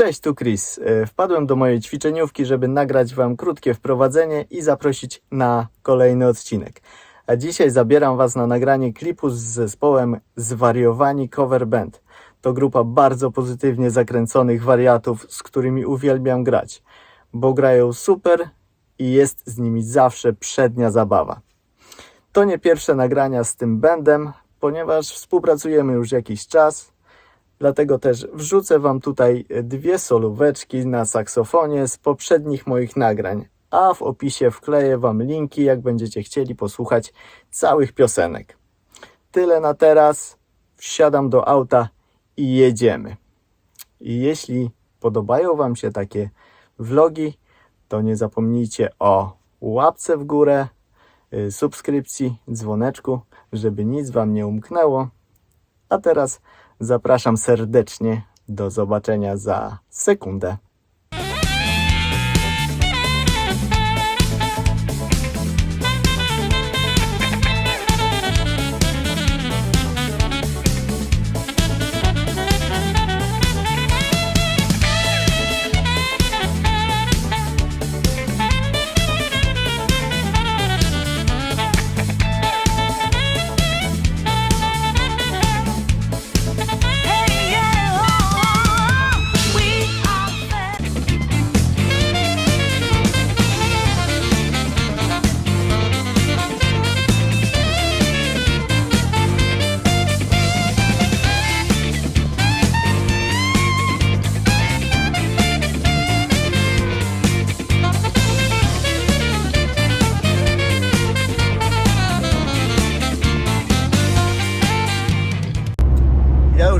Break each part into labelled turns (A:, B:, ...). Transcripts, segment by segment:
A: Cześć, tu Chris. E, Wpadłem do mojej ćwiczeniówki, żeby nagrać Wam krótkie wprowadzenie i zaprosić na kolejny odcinek. A dzisiaj zabieram Was na nagranie klipu z zespołem Zwariowani Cover Band. To grupa bardzo pozytywnie zakręconych wariatów, z którymi uwielbiam grać, bo grają super i jest z nimi zawsze przednia zabawa. To nie pierwsze nagrania z tym bandem, ponieważ współpracujemy już jakiś czas. Dlatego też wrzucę Wam tutaj dwie solóweczki na saksofonie z poprzednich moich nagrań, a w opisie wkleję Wam linki, jak będziecie chcieli posłuchać całych piosenek. Tyle na teraz. Wsiadam do auta i jedziemy. I jeśli podobają Wam się takie vlogi, to nie zapomnijcie o łapce w górę, y, subskrypcji, dzwoneczku, żeby nic Wam nie umknęło. A teraz zapraszam serdecznie do zobaczenia za sekundę.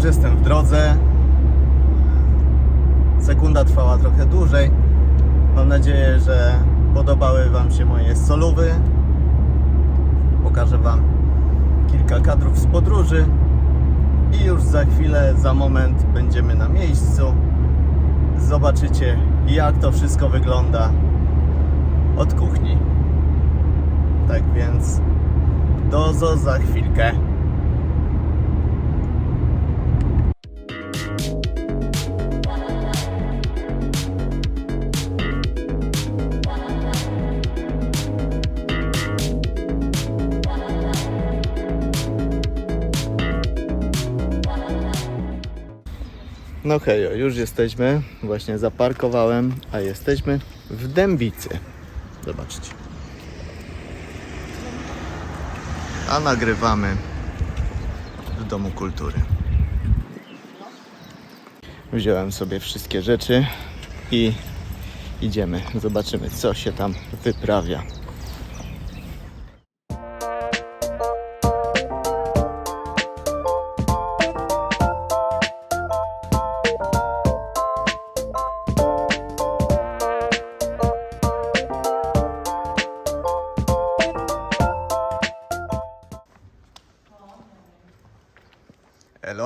A: Już jestem w drodze. Sekunda trwała trochę dłużej. Mam nadzieję, że podobały Wam się moje solówy. Pokażę Wam kilka kadrów z podróży. I już za chwilę, za moment będziemy na miejscu. Zobaczycie, jak to wszystko wygląda od kuchni. Tak więc, dozo za chwilkę. No hejo, już jesteśmy. Właśnie zaparkowałem, a jesteśmy w Dębicy. Zobaczcie. A nagrywamy w Domu Kultury. Wziąłem sobie wszystkie rzeczy i idziemy. Zobaczymy, co się tam wyprawia.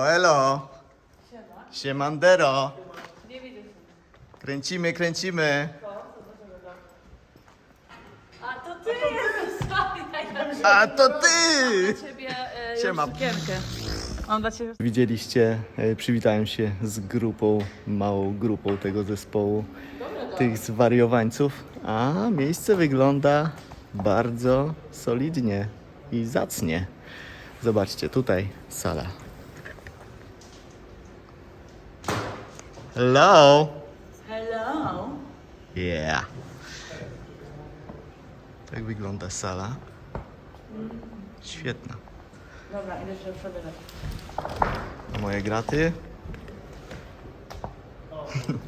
A: Elo, elo. Siemandero. Kręcimy, kręcimy.
B: A to ty Maria,
A: A to ty!
B: ciebie e,
A: Siema.
B: cukierkę. Mam dla ciebie
A: Widzieliście, e, przywitałem się z grupą, małą grupą tego zespołu, tych zwariowańców, a miejsce wygląda bardzo solidnie i zacnie. Zobaczcie, tutaj sala. Hello!
B: Hello.
A: Yeah! Tak wygląda sala. Świetna.
B: Dobra, idę się przebierać.
A: Moje graty.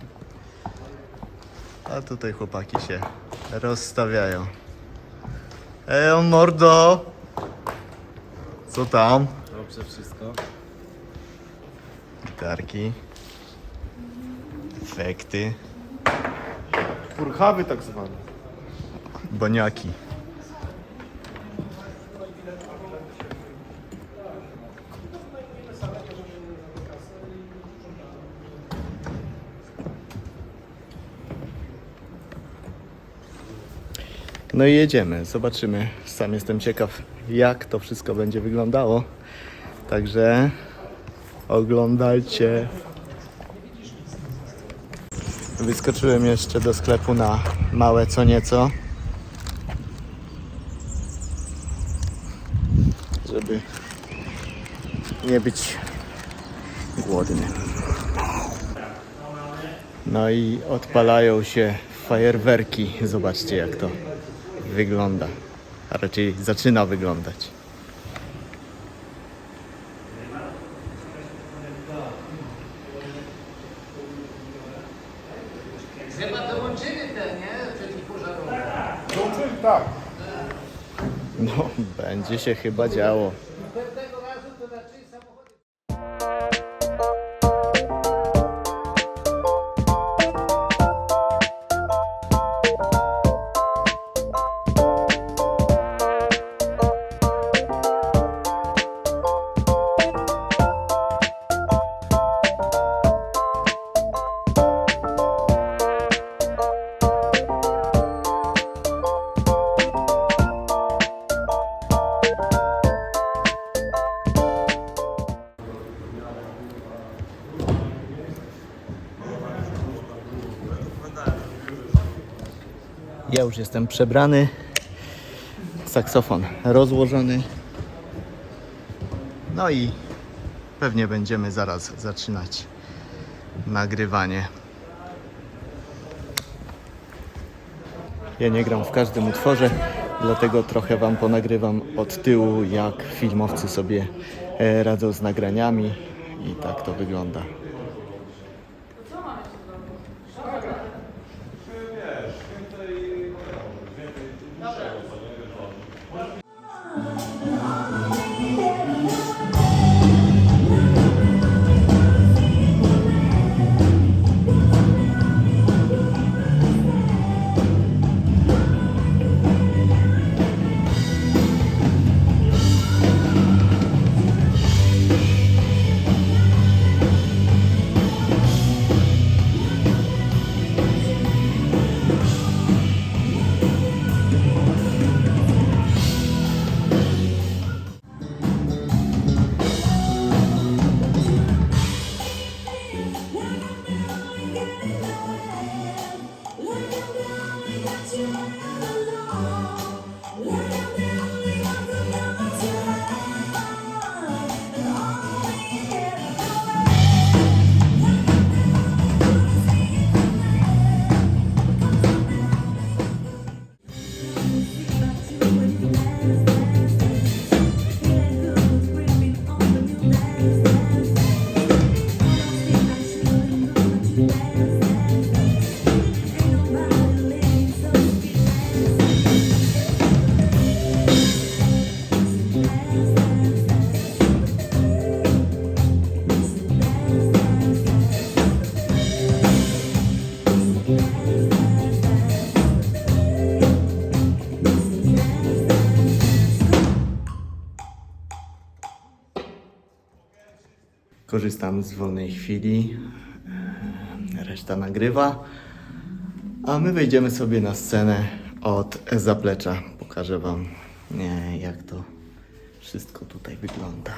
A: A tutaj chłopaki się rozstawiają. Ej, mordo! Co tam?
C: Dobrze wszystko.
A: Gitarki. Efekty.
C: Purchawy tak zwany.
A: Boniaki. No i jedziemy, zobaczymy. Sam jestem ciekaw, jak to wszystko będzie wyglądało. Także oglądajcie. Wyskoczyłem jeszcze do sklepu na małe co nieco. Żeby nie być głodnym. No i odpalają się fajerwerki. Zobaczcie jak to wygląda. A raczej zaczyna wyglądać. No, będzie się chyba działo. Ja już jestem przebrany. Saksofon rozłożony. No i pewnie będziemy zaraz zaczynać nagrywanie. Ja nie gram w każdym utworze, dlatego trochę Wam ponagrywam od tyłu, jak filmowcy sobie e, radzą z nagraniami i tak to wygląda. Korzystam z wolnej chwili. e, Reszta nagrywa. A my wejdziemy sobie na scenę od zaplecza. Pokażę Wam, jak to wszystko tutaj wygląda.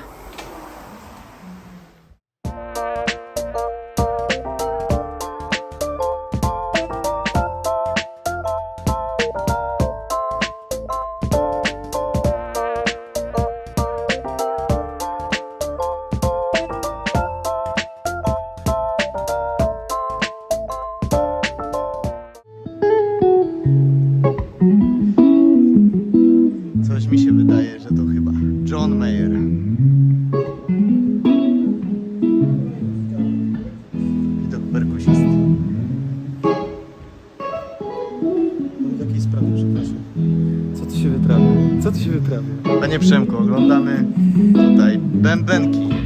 C: Wyprawia?
A: Panie Przemku, oglądamy tutaj bębenki.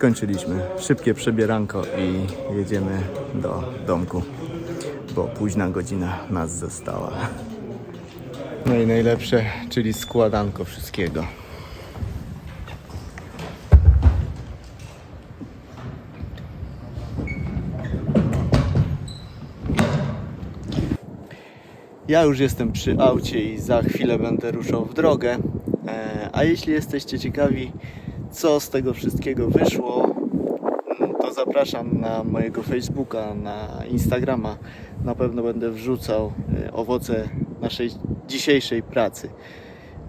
A: Skończyliśmy. Szybkie przebieranko i jedziemy do domku, bo późna godzina nas została. No i najlepsze, czyli składanko wszystkiego. Ja już jestem przy aucie i za chwilę będę ruszał w drogę. E, A jeśli jesteście ciekawi, co z tego wszystkiego wyszło, mm, to zapraszam na mojego Facebooka, na Instagrama. Na pewno będę wrzucał e, owoce naszej dzisiejszej pracy.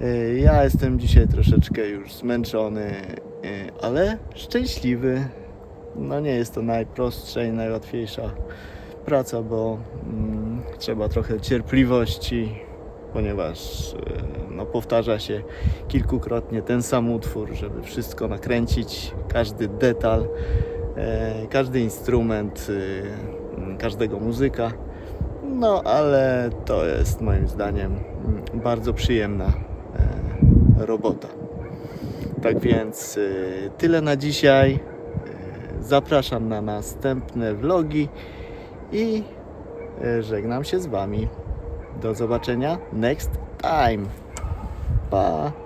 A: E, Ja jestem dzisiaj troszeczkę już zmęczony, e, ale szczęśliwy. No nie jest to najprostsza i najłatwiejsza praca, bo mm, trzeba trochę cierpliwości, ponieważ no, powtarza się kilkukrotnie ten sam utwór, żeby wszystko nakręcić, każdy detal, e, każdy instrument m, każdego muzyka. No, ale to jest moim zdaniem bardzo przyjemna e, robota. Tak więc e, tyle na dzisiaj. E, Zapraszam na następne vlogi i żegnam się z Wami. Do zobaczenia next time. 吧。